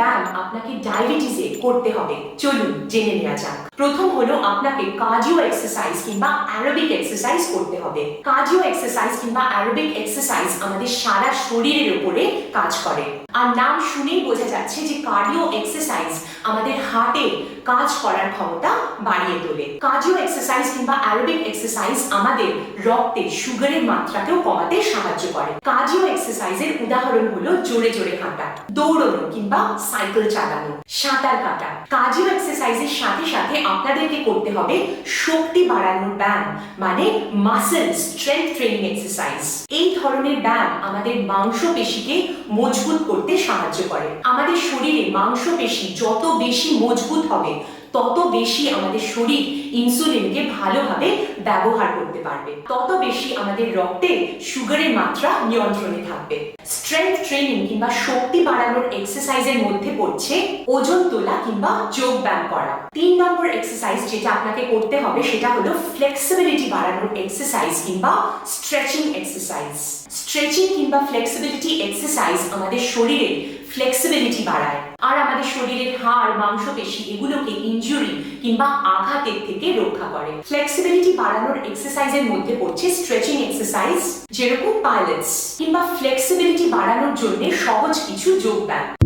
ব্যায়াম আপনাকে ডায়াবেটিসে করতে হবে। চলুন জেনে নেওয়া যাক। প্রথম হলো আপনাকে কার্ডিও এক্সারসাইজ কিংবা অ্যারোবিক এক্সারসাইজ করতে হবে। কার্ডিও এক্সারসাইজ কিংবা অ্যারোবিক এক্সারসাইজ আমাদের সারা শরীরের উপরে কাজ করে। আর নাম শুনেই বোঝা যাচ্ছে যে কার্ডিও এক্সারসাইজ আমাদের হার্টের কাজ করার ক্ষমতা বাড়িয়ে তোলে। কার্ডিও এক্সারসাইজ কিংবা অ্যারোবিক এক্সারসাইজ আমাদের রক্তে সুগারের মাত্রাকেও কমাতে সাহায্য করে। কার্ডিও এক্সারসাইজের উদাহরণ হলো জোরে জোরে হাঁটা, দৌড়ানো কিংবা সাইকেল চালানো, সাঁতার কাটা। কার্ডিও এক্সারসাইজের সাথে সাথে আপনাদেরকে করতে হবে শক্তি বাড়ানোর ব্যায়াম মানে মাসেল স্ট্রেংথ ট্রেনিং এক্সারসাইজ এই ধরনের ব্যায়াম আমাদের মাংসপেশিকে মজবুত করতে সাহায্য করে। আমাদের শরীরে মাংসপেশি যত বেশি মজবুত হবে, তত বেশি আমাদের শরীর ইনসুলিনকে ভালোভাবে ব্যবহার করতে পারবে। তত বেশি আমাদের রক্তে সুগারের মাত্রা নিয়ন্ত্রণে থাকবে। স্ট্রেংথ ট্রেনিং কিংবা শক্তি বাড়ানোর এক্সারসাইজের মধ্যে পড়ছে ওজন তোলা কিংবা যোগ ব্যায়াম করা। তিন নম্বর এক্সারসাইজ যেটা আপনাকে করতে হবে সেটা হলো ফ্লেক্সিবিলিটি বাড়ানোর এক্সারসাইজ কিংবা স্ট্রেচিং এক্সারসাইজ স্ট্রেচিং কিংবা ফ্লেক্সিবিলিটি এক্সারসাইজ আমাদের শরীরে ফ্লেক্সিবিলিটি বাড়ায়। আর আমাদের শরীরের হাড়, মাংসপেশি এগুলোকে ইঞ্জুরি কিংবা আঘাতের থেকে রক্ষা করে। ফ্লেক্সিবিলিটি বাড়ানোর এক্সারসাইজের মধ্যে পড়ছে স্ট্রেচিং এক্সারসাইজ যেরকম পাইলেটস কিংবা ফ্লেক্সিবিলিটি বাড়ানোর জন্য সহজ কিছু যোগ ব্যায়াম